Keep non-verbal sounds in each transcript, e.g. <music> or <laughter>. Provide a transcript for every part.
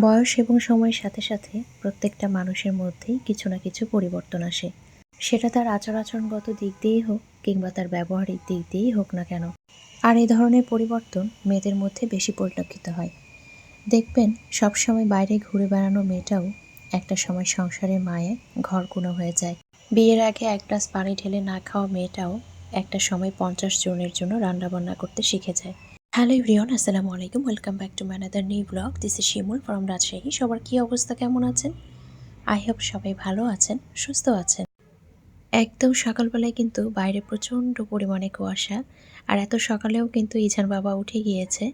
বয়স এবং সময়ের সাথে সাথে প্রত্যেকটা মানুষের মধ্যেই কিছু না কিছু পরিবর্তন আসে। সেটা তার আচার আচরণগত দিক দিয়েই হোক কিংবা তার ব্যবহারিক দিক দিয়েই হোক না কেন। আর এই ধরনের পরিবর্তন মেয়েদের মধ্যে বেশি পরিলক্ষিত হয়। দেখবেন, সবসময় বাইরে ঘুরে বেড়ানো মেয়েটাও একটা সময় সংসারের মায়ে ঘর কোনো হয়ে যায়। বিয়ের আগে এক গ্লাস পানি ঢেলে না খাওয়া মেয়েটাও একটা সময় পঞ্চাশ জনের জন্য রান্নাবান্না করতে শিখে যায়। হ্যালো ইভরিওন আসসালামু আলাইকুম। Welcome back to another new blog. This is Shimul from Rajshahi সবার কী অবস্থা, কেমন আছেন? আই হোপ সবাই ভালো আছেন, সুস্থ আছেন। একদম সকালবেলায় কিন্তু বাইরে প্রচণ্ড পরিমাণে কুয়াশা, আর এত সকালেও কিন্তু ইঝান বাবা উঠে গিয়েছে।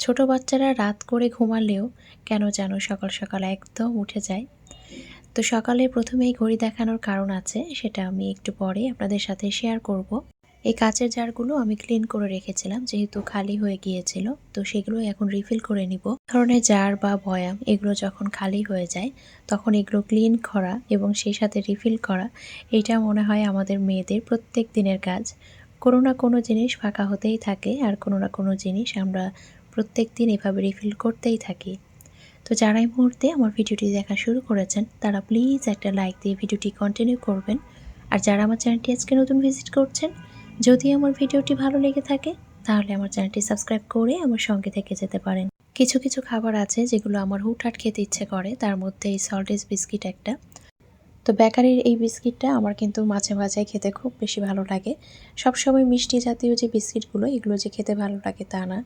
ছোট বাচ্চারা রাত করে ঘুমালেও কেন যেন সকাল সকাল একদম উঠে যায়। তো সকালে প্রথমেই ঘড়ি দেখানোর কারণ আছে, সেটা আমি একটু পরে আপনাদের সাথে শেয়ার করব। এই কাচের জারগুলো আমি ক্লিন করে রেখেছিলাম, যেহেতু খালি হয়ে গিয়েছিল, তো সেগুলো এখন রিফিল করে নিব। ধরনের জার বা বয়াম এগুলো যখন খালি হয়ে যায়, তখন এগুলো ক্লিন করা এবং সেই সাথে রিফিল করা এটা মনে হয় আমাদের মেয়েদের প্রত্যেক দিনের কাজ। কোনো না কোনো জিনিস ফাঁকা হতেই থাকে, আর কোনো না কোনো জিনিস আমরা প্রত্যেক দিন এভাবে রিফিল করতেই থাকি। তো যারা এই মুহূর্তে আমার ভিডিওটি দেখা শুরু করেছেন, তারা প্লিজ একটা লাইক দিয়ে ভিডিওটি কন্টিনিউ করবেন। আর যারা আমার চ্যানেলটি আজকে নতুন ভিজিট করছেন যদি আমার ভিডিওটি ভালো লেগে থাকে, তাহলে আমার চ্যানেলটি সাবস্ক্রাইব করে আমার সঙ্গে থেকে যেতে পারেন। কিছু কিছু খাবার আছে যেগুলো আমার হুটহাট খেতে ইচ্ছে করে, তার মধ্যে এই সল্টেজ বিস্কিট একটা। তো বেকারির এই বিস্কিটটা আমার কিন্তু মাঝে মাঝে খেতে খুব বেশি ভালো লাগে। সবসময় মিষ্টি জাতীয় যে বিস্কিটগুলো, এগুলো যে খেতে ভালো লাগে তা না।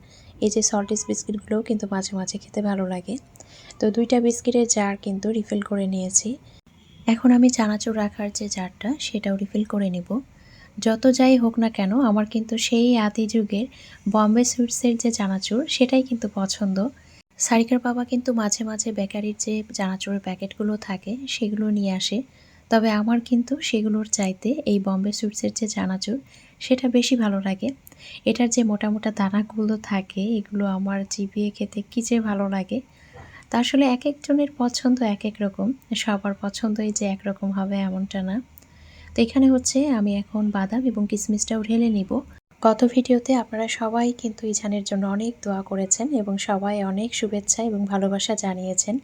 এই যে সল্টেজ বিস্কিটগুলোও কিন্তু মাঝে মাঝে খেতে ভালো লাগে। তো দুইটা বিস্কিটের জার কিন্তু রিফিল করে নিয়েছি। এখন আমি চানাচুর রাখার যে জারটা, সেটাও রিফিল করে নেব। যত যাই হোক না কেন, আমার কিন্তু সেই আদি যুগের বম্বে সুইটসের যে চানাচুর, সেটাই কিন্তু পছন্দ। সারিকার বাবা কিন্তু মাঝে মাঝে বেকারির যে চানাচুরের প্যাকেটগুলো থাকে, সেগুলো নিয়ে আসে। তবে আমার কিন্তু সেগুলোর চাইতে এই বম্বে সুইটসের যে চানাচুর, সেটা বেশি ভালো লাগে। এটার যে মোটা মোটা দানাগুলো থাকে, এগুলো আমার চিবিয়ে খেতে কী যে ভালো লাগে। তা আসলে এক একজনের পছন্দ এক এক রকম, সবার পছন্দই যে একরকম হবে এমনটা না। তো এখানে হচ্ছে আমি এখন বাদাম এবং কিশমিশটাও ঢেলে নিব। গত ভিডিওতে আপনারা সবাই কিন্তু ইছানের জন্য অনেক দোয়া করেছেন এবং সবাই অনেক শুভেচ্ছা এবং ভালোবাসা জানিয়েছেন।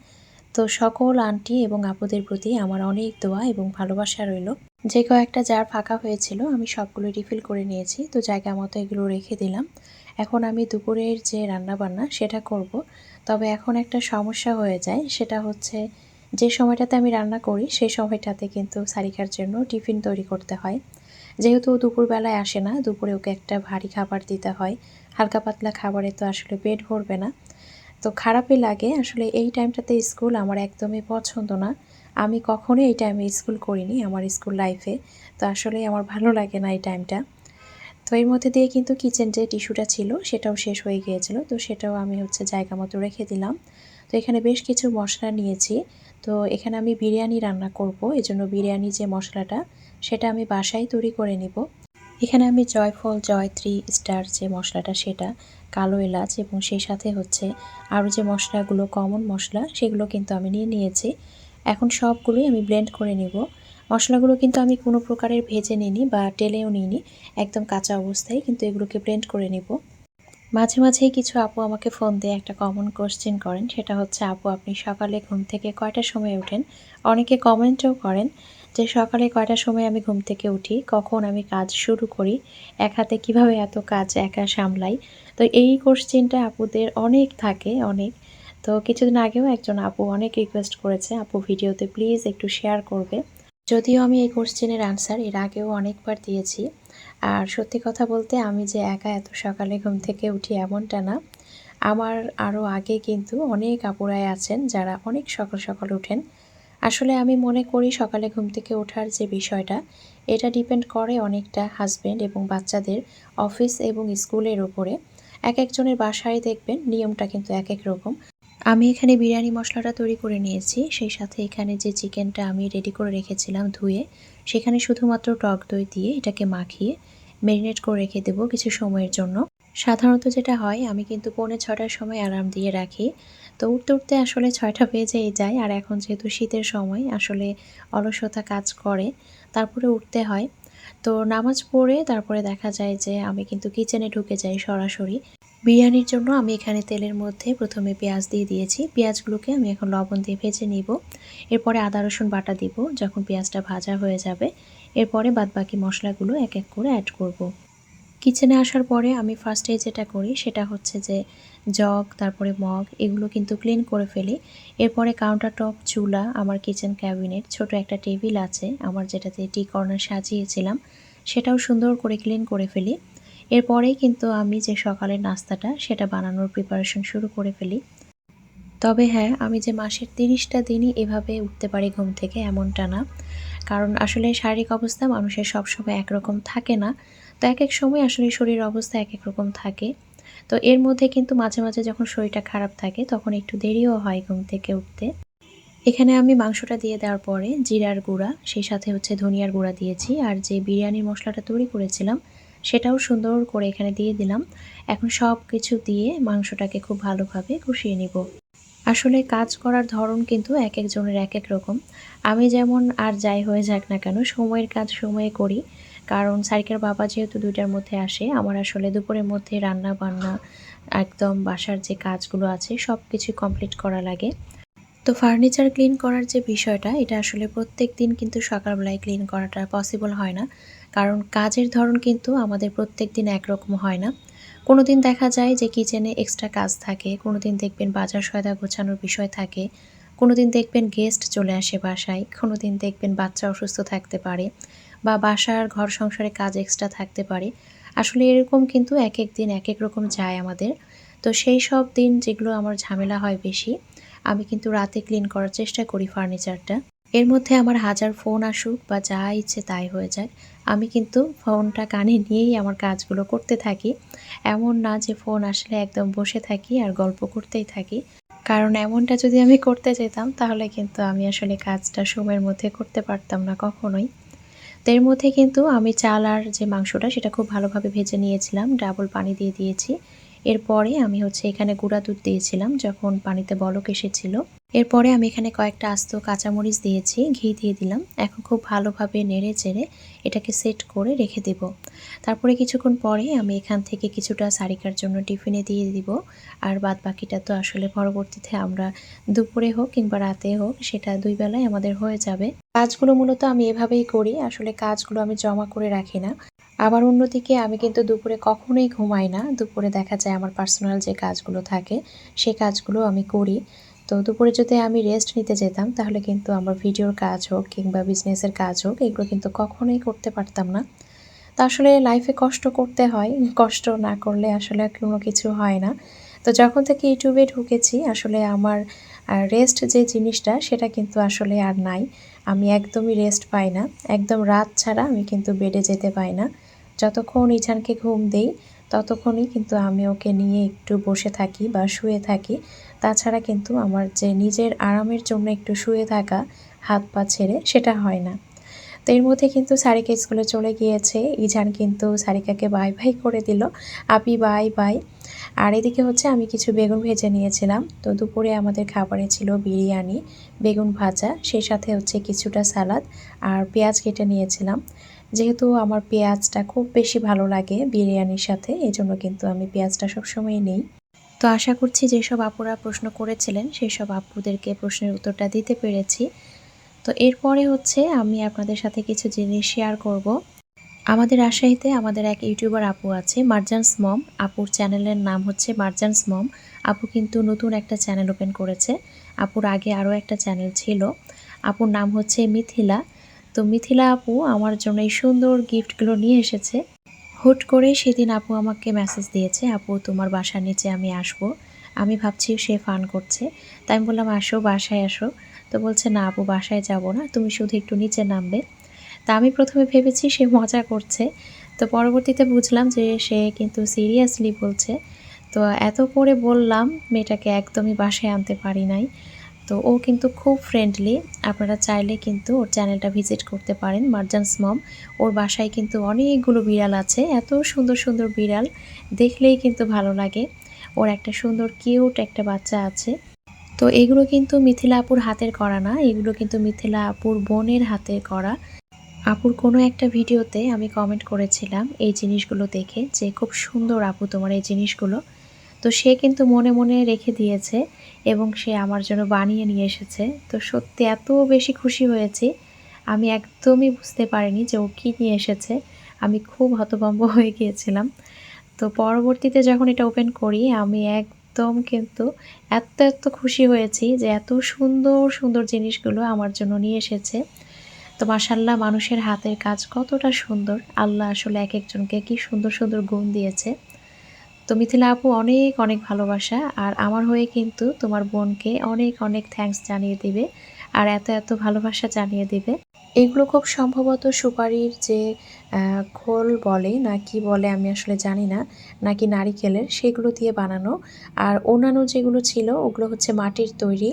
তো সকল আন্টি এবং আপুদের প্রতি আমার অনেক দোয়া এবং ভালোবাসা রইল। যে কয়েকটা জার ফাঁকা হয়েছিল আমি সবগুলো রিফিল করে নিয়েছি। তো জায়গা মতো এগুলো রেখে দিলাম। এখন আমি দুপুরের যে রান্নাবান্না সেটা করব। তবে এখন একটা সমস্যা হয়ে যায়, সেটা হচ্ছে যে সময়টাতে আমি রান্না করি, সেই সময়টাতে কিন্তু সারিকার জন্য টিফিন তৈরি করতে হয়। যেহেতু ও দুপুরবেলায় আসে না, দুপুরে ওকে একটা ভারী খাবার দিতে হয়। হালকা পাতলা খাবারে তো আসলে পেট ভরবে না। তো খারাপই লাগে। আসলে এই টাইমটাতে স্কুল আমার একদমই পছন্দ না। আমি কখনোই এই টাইমে স্কুল করিনি আমার স্কুল লাইফে। তো আসলে আমার ভালো লাগে না এই টাইমটা। তো এর মধ্যে দিয়ে কিন্তু কিচেন যে টিস্যুটা ছিল, সেটাও শেষ হয়ে গিয়েছিল। তো সেটাও আমি হচ্ছে জায়গা মতো রেখে দিলাম। তো এখানে বেশ কিছু মশলা নিয়েছি। তো এখানে আমি বিরিয়ানি রান্না করব। এজন্য বিরিয়ানি যে মশলাটা, সেটা আমি বাসায় তৈরি করে নিব। এখানে আমি জয়ফল, জয়ত্রী, স্টার যে মশলাটা, সেটা, কালো এলাচ এবং সেই সাথে হচ্ছে আরও যে মশলাগুলো কমন মশলা, সেগুলো কিন্তু আমি নিয়ে নিয়েছি। এখন সবগুলোই আমি ব্লেন্ড করে নিব। মশলাগুলো কিন্তু আমি কোনো প্রকারের ভেজে নিইনি বা টেলেও নিইনি, একদম কাঁচা অবস্থায়, কিন্তু এগুলোকে ব্লেন্ড করে নিব। মাঝে মাঝেই কিছু আপু আমাকে ফোন দিয়ে একটা কমন কোশ্চেন করেন। সেটা হচ্ছে, আপু, আপনি সকালে ঘুম থেকে কয়টার সময় ওঠেন অনেকে কমেন্টও করেন যে, সকালে কয়টার সময় আমি ঘুম থেকে উঠি? কখন আমি কাজ শুরু করি? এক হাতে কীভাবে এত কাজ একা সামলাই? তো এই কোশ্চেনটা আপুদের অনেক থাকে, অনেক। তো কিছুদিন আগেও একজন আপু অনেক রিকোয়েস্ট করেছে, আপু ভিডিওতে প্লিজ একটু শেয়ার করবে। যদিও আমি এই কোশ্চেনের আনসার এর আগেও অনেকবার দিয়েছি। আর সত্যি কথা বলতে আমি যে একা এত সকালে ঘুম থেকে উঠি এমনটা না। আমার আরও আগে কিন্তু অনেক আপুরাই আছেন যারা অনেক সকাল সকাল ওঠেন আসলে আমি মনে করি সকালে ঘুম থেকে ওঠার যে বিষয়টা, এটা ডিপেন্ড করে অনেকটা হাজব্যান্ড এবং বাচ্চাদের অফিস এবং স্কুলের ওপরে এক একজনের বাসায় দেখবেন নিয়মটা কিন্তু এক এক রকম। আমি এখানে বিরিয়ানি মশলাটা তৈরি করে নিয়েছি, সেই সাথে এখানে যে চিকেনটা আমি রেডি করে রেখেছিলাম ধুয়ে সেখানে শুধুমাত্র টক দই দিয়ে এটাকে মাখিয়ে ম্যারিনেট করে রেখে দেবো কিছু সময়ের জন্য। সাধারণত যেটা হয়, আমি কিন্তু পৌনে ছটার সময় আরাম দিয়ে রাখি। তো উঠতে উঠতে আসলে ছয়টা বেজেই যায় আর এখন যেহেতু শীতের সময়, আসলে অলসতা কাজ করে, তারপরে উঠতে হয়। তো নামাজ পড়ে তারপরে দেখা যায় যে আমি কিন্তু কিচেনে ঢুকে যাই সরাসরি। বিরিয়ানির জন্য আমি এখানে তেলের মধ্যে প্রথমে পেঁয়াজ দিয়ে দিয়েছি। পেঁয়াজগুলোকে আমি এখন লবণ দিয়ে ভেজে নিব। এরপরে আদা, রসুন বাটা দিব যখন পেঁয়াজটা ভাজা হয়ে যাবে। এরপরে বাদবাকি মশলাগুলো এক এক করে অ্যাড করব। কিচেনে আসার পরে আমি ফার্স্টে যেটা করি সেটা হচ্ছে যে জগ, তারপরে মগ এগুলো কিন্তু ক্লিন করে ফেলি। এরপরে কাউন্টার টপ চুলা, আমার কিচেন ক্যাবিনেট ছোট একটা টেবিল আছে। আমার যেটাতে টি কর্নার সাজিয়েছিলাম, সেটাও সুন্দর করে ক্লিন করে ফেলি। এরপরেই কিন্তু আমি যে সকালের নাস্তাটা, সেটা বানানোর প্রিপারেশন শুরু করে ফেলি। তবে হ্যাঁ আমি যে মাসের তিরিশটা দিনই এভাবে উঠতে পারি ঘুম থেকে এমনটা না। কারণ আসলে শারীরিক অবস্থা মানুষের সবসময় একরকম থাকে না। তো এক এক সময় আসলে শরীর অবস্থা এক এক রকম থাকে। তো এর মধ্যে কিন্তু মাঝে মাঝে যখন শরীরটা খারাপ থাকে, তখন একটু দেরিও হয় ঘুম থেকে উঠতে। এখানে আমি মাংসটা দিয়ে দেওয়ার পরে জিরার গুঁড়া, সেই সাথে হচ্ছে ধনিয়ার গুঁড়া দিয়েছি। আর যে বিরিয়ানির মশলাটা তৈরি করেছিলাম সেটাও সুন্দর করে এখানে দিয়ে দিলাম। এখন সব কিছু দিয়ে মাংসটাকে খুব ভালোভাবে কষিয়ে নিব। আসলে কাজ করার ধরন কিন্তু এক একজনের এক এক রকম। আমি যেমন আর যাই হয়ে যাক না কেন, সময়ের কাজ সময়ে করি। কারণ সারিকার বাবা যেহেতু দুইটার মধ্যে আসে, আমার আসলে দুপুরের মধ্যে রান্না বান্না একদম বাসার যে কাজগুলো আছে সব কিছু কমপ্লিট করা লাগে। তো ফার্নিচার ক্লিন করার যে বিষয়টা, এটা আসলে প্রত্যেক দিন কিন্তু সকালবেলায় ক্লিন করাটা পসিবল হয় না। কারণ কাজের ধরন কিন্তু আমাদের প্রত্যেক দিন একরকম হয় না। কোনো দিন দেখা যায় যে কিচেনে এক্সট্রা কাজ থাকে কোনো দিন দেখবেন বাজার সয়দা গোছানোর বিষয় থাকে কোনো দিন দেখবেন গেস্ট চলে আসে বাসায় কোনো দিন দেখবেন বাচ্চা অসুস্থ থাকতে পারে বা বাসার ঘর সংসারে কাজ এক্সট্রা থাকতে পারে। আসলে এরকম কিন্তু এক এক দিন এক এক রকম যায় আমাদের। তো সেই সব দিন যেগুলো আমার ঝামেলা হয় বেশি, আমি কিন্তু রাতে ক্লিন করার চেষ্টা করি ফার্নিচারটা এর মধ্যে আমার হাজার ফোন আসুক বা যা ইচ্ছে তাই হয়ে যাক। আমি কিন্তু ফোনটা কানে নিয়েই আমার কাজগুলো করতে থাকি। এমন না যে ফোন আসলে একদম বসে থাকি আর গল্প করতেই থাকি। কারণ এমনটা যদি আমি করতে যেতাম, তাহলে কিন্তু আমি আসলে কাজটা সময়ের মধ্যে করতে পারতাম না কখনোই। তো এর মধ্যে কিন্তু আমি চাল আর যে মাংসটা, সেটা খুব ভালোভাবে ভেজে নিয়েছিলাম, ডাবল পানি দিয়ে দিয়েছি। এরপরে আমি হচ্ছে এখানে গুঁড়া দুধ দিয়েছিলাম, যখন পানিতে বলক এসেছিল। এরপরে আমি এখানে কয়েকটা আস্ত কাঁচামরিচ দিয়েছি, ঘি দিয়ে দিলাম। এখন খুব ভালোভাবে নেড়ে চেড়ে এটাকে সেট করে রেখে দেব। তারপরে কিছুক্ষণ পরে আমি এখান থেকে কিছুটা সারিকার জন্য টিফিনে দিয়ে দিব। আর বাদ বাকিটা তো আসলে পরবর্তীতে আমরা দুপুরে হোক কিংবা রাতে হোক, সেটা দুই বেলায় আমাদের হয়ে যাবে। কাজগুলো মূলত আমি এভাবেই করি, আসলে কাজগুলো আমি জমা করে রাখি না। আবার অন্যদিকে আমি কিন্তু দুপুরে কখনোই ঘুমাই না। দুপুরে দেখা যায় আমার পার্সোনাল যে কাজগুলো থাকে, সে কাজগুলো আমি করি। তো দুপুরে যদি আমি রেস্ট নিতে যেতাম, তাহলে কিন্তু আমার ভিডিওর কাজ হোক কিংবা বিজনেসের কাজ হোক, এগুলো কিন্তু কখনোই করতে পারতাম না। তো আসলে লাইফে কষ্ট করতে হয়, কষ্ট না করলে আসলে কোনো কিছু হয় না। তো যখন থেকে ইউটিউবে ঢুকেছি, আসলে আমার রেস্ট যে জিনিসটা, সেটা কিন্তু আসলে আর নাই। আমি একদমই রেস্ট পাই না। একদম রাত ছাড়া আমি কিন্তু বেডে যেতে পাই না। যতক্ষণ ইছানকে ঘুম দেই, ততক্ষণই কিন্তু আমি ওকে নিয়ে একটু বসে থাকি বা শুয়ে থাকি। তাছাড়া কিন্তু আমার যে নিজের আরামের জন্য একটু শুয়ে থাকা হাত পা ছেড়ে সেটা হয় না। তো এর মধ্যে কিন্তু সারিকা স্কুলে চলে গিয়েছে। ইজান কিন্তু সারিকাকে বাই বাই করে দিল। আপি বাই বাই আর এদিকে হচ্ছে আমি কিছু বেগুন ভেজে নিয়েছিলাম। তো দুপুরে আমাদের খাবারে ছিল বিরিয়ানি, বেগুন ভাজা সেই সাথে হচ্ছে কিছুটা সালাদ আর পেঁয়াজ কেটে নিয়েছিলাম। যেহেতু আমার পেঁয়াজটা খুব বেশি ভালো লাগে বিরিয়ানির সাথে এই জন্য কিন্তু আমি পেঁয়াজটা সবসময় নেই। তো আশা করছি যেসব আপুরা প্রশ্ন করেছিলেন সেই সব আপুদেরকে প্রশ্নের উত্তরটা দিতে পেরেছি। তো এরপরে হচ্ছে আমি আপনাদের সাথে কিছু জিনিস শেয়ার করব। আমাদের রাজশাহীতে আমাদের এক ইউটিউবার আপু আছে, মার্জান্স মম। আপুর চ্যানেলের নাম হচ্ছে মার্জান্স মম। আপু কিন্তু নতুন একটা চ্যানেল ওপেন করেছে। আপুর আগে আরও একটা চ্যানেল ছিল। আপুর নাম হচ্ছে মিথিলা। তো মিথিলা আপু আমার জন্য এই সুন্দর গিফটগুলো নিয়ে এসেছে। হুট করে সেদিন আপু আমাকে মেসেজ দিয়েছে, আপু, তোমার বাসার নিচে আমি আসব। আমি ভাবছি সে ফান করছে। তাই আমি বললাম, আসো, বাসায় আসো। তো বলছে, না আপু, বাসায় যাব না, তুমি শুধু একটু নিচে নামবে। তা আমি প্রথমে ভেবেছি সে মজা করছে। তো পরবর্তীতে বুঝলাম যে সে কিন্তু সিরিয়াসলি বলছে। তো এত করে বললাম, মেয়েটাকে একদমই বাসায় আনতে পারি নাই। তো ও কিন্তু খুব ফ্রেন্ডলি আপনারা চাইলে কিন্তু ওর চ্যানেলটা ভিজিট করতে পারেন, মার্জান্স মম। ওর বাসায় কিন্তু অনেকগুলো বিড়াল আছে, এত সুন্দর সুন্দর বিড়াল, দেখলেই কিন্তু ভালো লাগে। ওর একটা সুন্দর কিউট একটা বাচ্চা আছে। তো এগুলো কিন্তু মিথিলা আপুর হাতের করা না, এগুলো কিন্তু মিথিলা আপুর বোনের হাতের করা। আপুর কোনো একটা ভিডিওতে আমি কমেন্ট করেছিলাম এই জিনিসগুলো দেখে যে খুব সুন্দর আপু তোমার এই জিনিসগুলো। তো সে কিন্তু মনে মনে রেখে দিয়েছে এবং সে আমার জন্য বানিয়ে নিয়ে এসেছে। তো সত্যি এত বেশি খুশি হয়েছি। আমি একদমই বুঝতে পারিনি যে ও কী নিয়ে এসেছে। আমি খুব হতভম্ব <laughs> হয়ে গিয়েছিলাম। তো পরবর্তীতে যখন এটা ওপেন করি, আমি একদম কিন্তু এত এত খুশি হয়েছি যে এত সুন্দর সুন্দর জিনিসগুলো আমার জন্য নিয়ে এসেছে। তো মাসাল্লাহ মানুষের হাতের কাজ কতটা সুন্দর। আল্লাহ আসলে এক একজনকে কি সুন্দর সুন্দর গুণ দিয়েছে। তো মিথিলা আপু, অনেক অনেক ভালোবাসা। আর আমার হয়ে কিন্তু তোমার বোনকে অনেক অনেক থ্যাংকস জানিয়ে দিবে। আর এত এত ভালোবাসা জানিয়ে দিবে। এগুলো খুব সম্ভবত সুপারির যে খোল বলে না কি বলে আমি আসলে জানি না, নাকি নারিকেলের, সেগুলো দিয়ে বানানো। আর অন্যান্য যেগুলো ছিল, ওগুলো হচ্ছে মাটির তৈরি।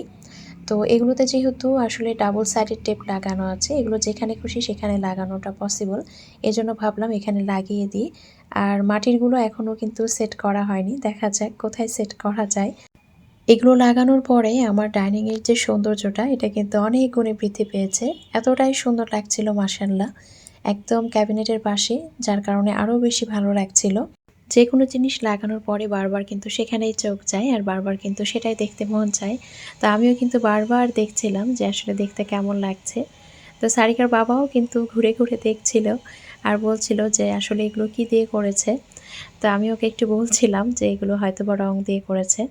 তো এগুলোতে যেহেতু আসলে ডাবল সাইডের টেপ লাগানো আছে, এগুলো যেখানে খুশি সেখানে লাগানোটা পসিবল এজন্য ভাবলাম এখানে লাগিয়ে দিই। আর মাটিরগুলো এখনও কিন্তু সেট করা হয়নি। দেখা যাক কোথায় সেট করা যায়। এগুলো লাগানোর পরে আমার ডাইনিংয়ের যে সৌন্দর্যটা, এটা কিন্তু অনেক গুণে বৃদ্ধি পেয়েছে। এতটাই সুন্দর লাগছিল মাসাল্লাহ একদম ক্যাবিনেটের পাশে, যার কারণে আরও বেশি ভালো লাগছিল। যে কোনো জিনিস লাগানোর পরে বারবার কিন্তু সেখানেই চোখ যায় আর বারবার কিন্তু সেটাই দেখতে মন চায়। তো আমিও কিন্তু বারবার দেখছিলাম যে আসলে দেখতে কেমন লাগছে। তো সারিকার বাবাও কিন্তু ঘুরে ঘুরে দেখছিল আর বলছিল যে আসলে এগুলো কি দিয়ে করেছে। তো আমি ওকে একটু বলছিলাম যে এগুলো হয়তো বা রং দিয়ে করেছে।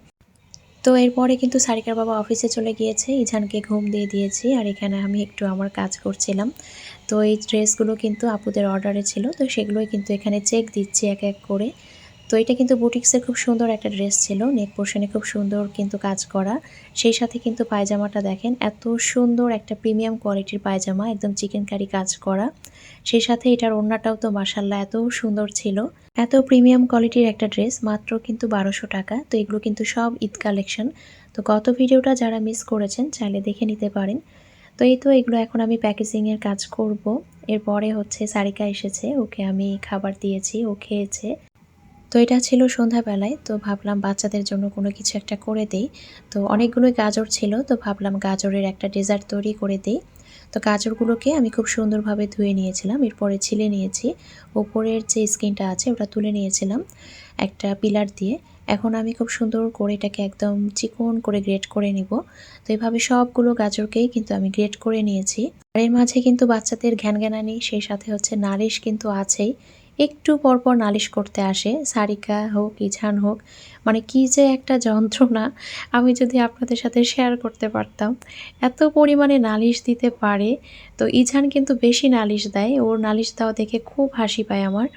তো এরপরে কিন্তু সারিকার বাবা অফিসে চলে গিয়েছে। ইঝানকে ঘুম দিয়ে দিয়েছি আর এখানে আমি একটু আমার কাজ করছিলাম। তো এই ড্রেসগুলো কিন্তু আপুদের অর্ডারে ছিল, তো সেগুলোই কিন্তু এখানে চেক দিচ্ছি এক এক করে। তো এটা কিন্তু বুটিক্সের খুব সুন্দর একটা ড্রেস ছিল, নেক পোর্শনে খুব সুন্দর কিন্তু কাজ করা। সেই সাথে কিন্তু পায়জামাটা দেখেন, এত সুন্দর একটা প্রিমিয়াম কোয়ালিটির পায়জামা, একদম চিকেন কারি কাজ করা। সেই সাথে এটার ওড়নাটাও তো মাসাল্লাহ এত সুন্দর ছিল। এত প্রিমিয়াম কোয়ালিটির একটা ড্রেস, মাত্র কিন্তু বারোশো টাকা, তো এগুলো কিন্তু সব ঈদ কালেকশন। তো গত ভিডিওটা যারা মিস করেছেন, চাইলে দেখে নিতে পারেন। তো এই তো এগুলো এখন আমি প্যাকেজিংয়ের কাজ করব। এরপরে হচ্ছে সারিকা এসেছে, ওকে আমি খাবার দিয়েছি, ও খেয়েছে। তো এটা ছিল সন্ধ্যাবেলায়, তো ভাবলাম বাচ্চাদের জন্য কোনো কিছু একটা করে দেই। তো অনেকগুলোই গাজর ছিল, তো ভাবলাম গাজরের একটা ডেজার্ট তৈরি করে দিই। তো গাজরগুলোকে আমি খুব সুন্দরভাবে ধুয়ে নিয়েছিলাম, এরপরে ছিলে নিয়েছি। ওপরের যে স্কিনটা আছে ওটা তুলে নিয়েছিলাম একটা পিলার দিয়ে। এখন আমি খুব সুন্দর করে এটাকে একদম চিকন করে গ্রেট করে নিব। তো এইভাবে সবগুলো গাজরকেই কিন্তু আমি গ্রেট করে নিয়েছি। আর এর মাঝে কিন্তু বাচ্চাদের ঘ্যান জ্ঞানানি সেই সাথে হচ্ছে নালিশ কিন্তু আছেই। একটু পরপর নালিশ করতে আসে, সারিকা হোক ইছান হোক। মানে কি যে একটা যন্ত্রণা আমি যদি আপনাদের সাথে শেয়ার করতে পারতাম। এত পরিমাণে নালিশ দিতে পারে। তো ইছান কিন্তু বেশি নালিশ দেয়, ওর নালিশ দেওয়া দেখে খুব হাসি পায় আমার।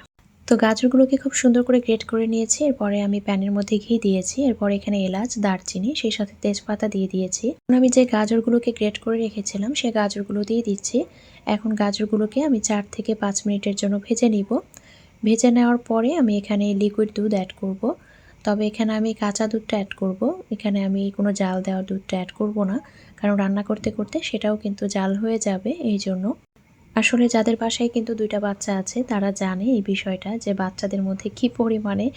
তো গাজরগুলোকে খুব সুন্দর করে গ্রেট করে নিয়েছি, এরপরে আমি প্যানের মধ্যে ঘি দিয়েছি, এরপর এখানে এলাচ, দারচিনি, সেই সাথে তেজপাতা দিয়ে দিয়েছি এখন আমি যে গাজরগুলোকে গ্রেট করে রেখেছিলাম, সে গাজরগুলো দিয়ে দিচ্ছি এখন গাজরগুলোকে আমি চার থেকে পাঁচ মিনিটের জন্য ভেজে নিব ভেজে নেওয়ার পরে আমি এখানে লিকুইড দুধ অ্যাড করব। তবে এখানে আমি কাঁচা দুধটা অ্যাড করব। এখানে আমি কোনো জাল দেওয়া দুধটা অ্যাড করব না, কারণ রান্না করতে করতে সেটাও কিন্তু জাল হয়ে যাবে, এই জন্য আসলে যাদের বাসায় কিন্তু দুইটা বাচ্চা আছে, তারা জানে এই বিষয়টা যে বাচ্চাদের মধ্যে কি পরিমাণে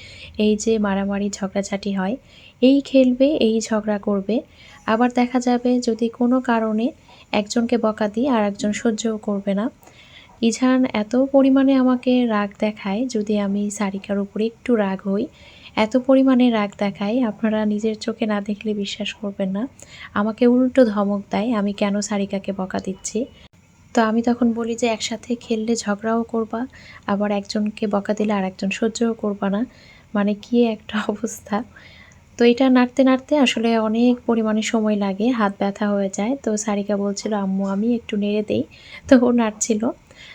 এই যে মারামারি, ঝগড়াঝাটি হয়। এই খেলবে, এই ঝগড়া করবে। আবার দেখা যাবে যদি কোনো কারণে একজনকে বকা দিই আর একজন সহ্যও করবে না। ইঝান, এত পরিমাণে আমাকে রাগ দেখায় যদি আমি সারিকার উপরে একটু রাগ হই। এত পরিমাণে রাগ দেখায়, আপনারা নিজের চোখে না দেখলে বিশ্বাস করবেন না। আমাকে উল্টো ধমক দেয়, আমি কেন সারিকাকে বকা দিচ্ছি? তো আমি তখন বলি যে একসাথে খেললে ঝগড়াও করবা, আবার একজনকে বকা দিলে আর একজন সহ্যও করবা না। মানে কি একটা <laughs> অবস্থা। তো এটা নাড়তে নাড়তে আসলে অনেক পরিমাণে সময় লাগে, হাত ব্যথা হয়ে যায়। তো সারিকা বলছিল, আম্মু, আমি একটু নেড়ে দেই। তো ও নাড়ছিল।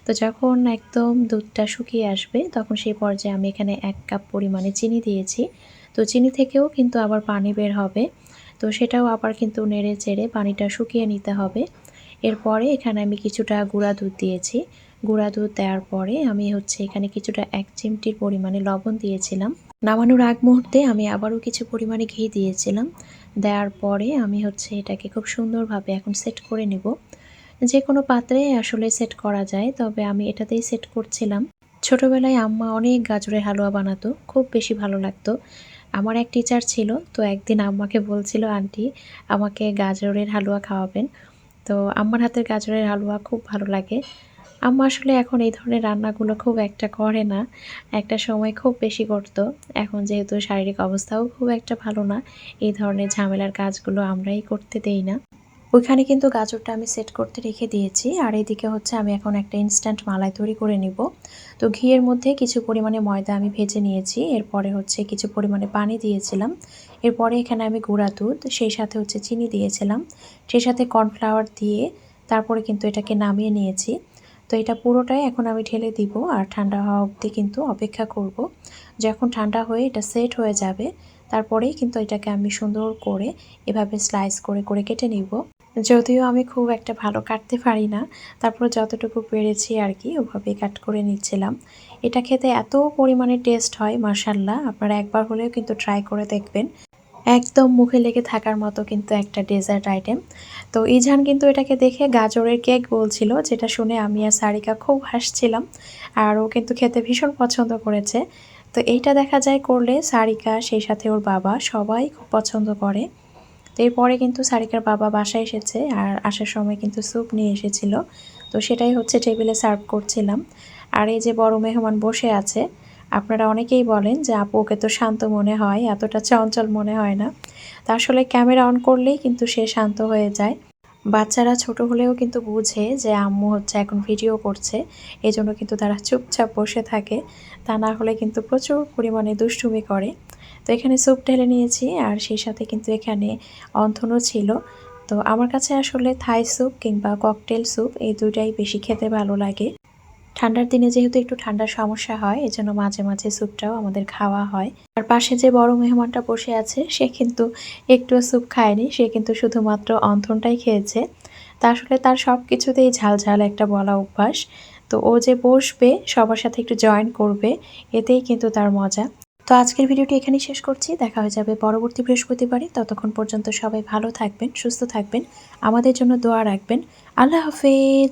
তো যখন একদম দুধটা শুকিয়ে আসবে, তখন সেই পর্যায়ে আমি এখানে এক কাপ পরিমাণে চিনি দিয়েছি। তো চিনি থেকেও কিন্তু আবার পানি বের হবে। তো সেটাও আবার কিন্তু নেড়ে চেড়ে পানিটা শুকিয়ে নিতে হবে। এরপরে এখানে আমি কিছুটা গুঁড়া দুধ দিয়েছি। গুঁড়া দুধ দেওয়ার পরে আমি হচ্ছে এখানে কিছুটা এক চিমটির পরিমাণে লবণ দিয়েছিলাম। নামানোর আগ মুহূর্তে আমি আবারও কিছু পরিমাণে ঘি দিয়েছিলাম। দেওয়ার পরে আমি হচ্ছে এটাকে খুব সুন্দরভাবে এখন সেট করে নিব। যে কোনো পাত্রে আসলে সেট করা যায়, তবে আমি এটাতেই সেট করছিলাম। ছোটবেলায় আম্মা অনেক গাজরের হালুয়া বানাতো, খুব বেশি ভালো লাগতো। আমার এক টিচার ছিল, তো একদিন আম্মাকে বলছিল, আন্টি, আমাকে গাজরের হালুয়া খাওয়াবেন। তো আম্মার হাতের গাজরের হালুয়া খুব ভালো লাগে। আম্মা আসলে এখন এই ধরনের রান্নাগুলো খুব একটা করে না। একটা সময় খুব বেশি করত। এখন যেহেতু শারীরিক অবস্থাও খুব একটা ভালো না, এই ধরনের ঝামেলার কাজগুলো আমরাই করতে দেই না। ওইখানে কিন্তু গাজরটা আমি সেট করতে রেখে দিয়েছি। আর এদিকে হচ্ছে আমি এখন একটা ইনস্ট্যান্ট মালাই তৈরি করে নিব। তো ঘিয়ের মধ্যে কিছু পরিমাণে ময়দা আমি ভেজে নিয়েছি। এরপরে হচ্ছে কিছু পরিমাণে পানি দিয়েছিলাম। এরপরে এখানে আমি গুঁড়া দুধ, সেই সাথে হচ্ছে চিনি দিয়েছিলাম। সেই সাথে কর্নফ্লাওয়ার দিয়ে তারপরে কিন্তু এটাকে নামিয়ে নিয়েছি। তো এটা পুরোটাই এখন আমি ঢেলে দিব আর ঠান্ডা হওয়া অবধি কিন্তু অপেক্ষা করব। যখন ঠান্ডা হয়ে এটা সেট হয়ে যাবে, তারপরেই কিন্তু এটাকে আমি সুন্দর করে এভাবে স্লাইস করে করে কেটে নিব। যদিও আমি খুব একটা ভালো কাটতে পারি না, তারপর যতটুকু পেরেছি আর কি ওভাবেই কাট করে নিচ্ছিলাম। এটা খেতে এত পরিমাণে টেস্ট হয় মার্শাল্লাহ আপনারা একবার হলেও কিন্তু ট্রাই করে দেখবেন। একদম মুখে লেগে থাকার মতো কিন্তু একটা ডেজার্ট আইটেম তো ইজান কিন্তু এটাকে দেখে গাজরের কেক বলছিল, যেটা শুনে আমি আর সারিকা খুব হাসছিলাম, আর ও কিন্তু খেতে ভীষণ পছন্দ করেছে। তো এইটা দেখা যায় করলে সারিকা, সেই সাথে ওর বাবা সবাই খুব পছন্দ করে। এরপরে কিন্তু সারিকার বাবা বাসায় এসেছে আর আসার সময় কিন্তু স্যুপ নিয়ে এসেছিল। তো সেটাই হচ্ছে টেবিলে সার্ভ করছিলাম। আর এই যে বড় মেহমান বসে আছে, আপনারা অনেকেই বলেন যে, আপু, ওকে তো শান্ত মনে হয়, এতটা চঞ্চল মনে হয় না। তা আসলে ক্যামেরা অন করলেই কিন্তু সে শান্ত হয়ে যায়। বাচ্চারা ছোট হলেও কিন্তু বুঝে যে, আম্মু হচ্ছে এখন ভিডিও করছে এই জন্য কিন্তু তারা চুপচাপ বসে থাকে। তা না হলে কিন্তু প্রচুর পরিমাণে দুষ্টুমি করে। তো এখানে স্যুপ ঢেলে নিয়েছি আর সেই সাথে কিন্তু এখানে অন্থনও ছিল। তো আমার কাছে আসলে থাই স্যুপ কিংবা ককটেল স্যুপ এই দুটাই বেশি খেতে ভালো লাগে। ঠান্ডার দিনে যেহেতু একটু ঠান্ডার সমস্যা হয়, এজন্য মাঝে মাঝে স্যুপটাও আমাদের খাওয়া হয়। আর পাশে যে বড় মেহমানটা বসে আছে, সে কিন্তু একটু স্যুপ খায়নি, সে কিন্তু শুধুমাত্র অন্থনটাই খেয়েছে। তা আসলে তার সব কিছুতেই ঝাল ঝাল একটা বলা অভ্যাস। তো ও যে বসবে, সবার সাথে একটু জয়েন করবে, এতেই কিন্তু তার মজা। তো আজকের ভিডিওটি এখানেই শেষ করছি। দেখা হয়ে যাবে পরবর্তী বৃহস্পতিবারে। ততক্ষণ পর্যন্ত সবাই ভালো থাকবেন, সুস্থ থাকবেন, আমাদের জন্য দোয়া রাখবেন। আল্লাহ হাফেজ।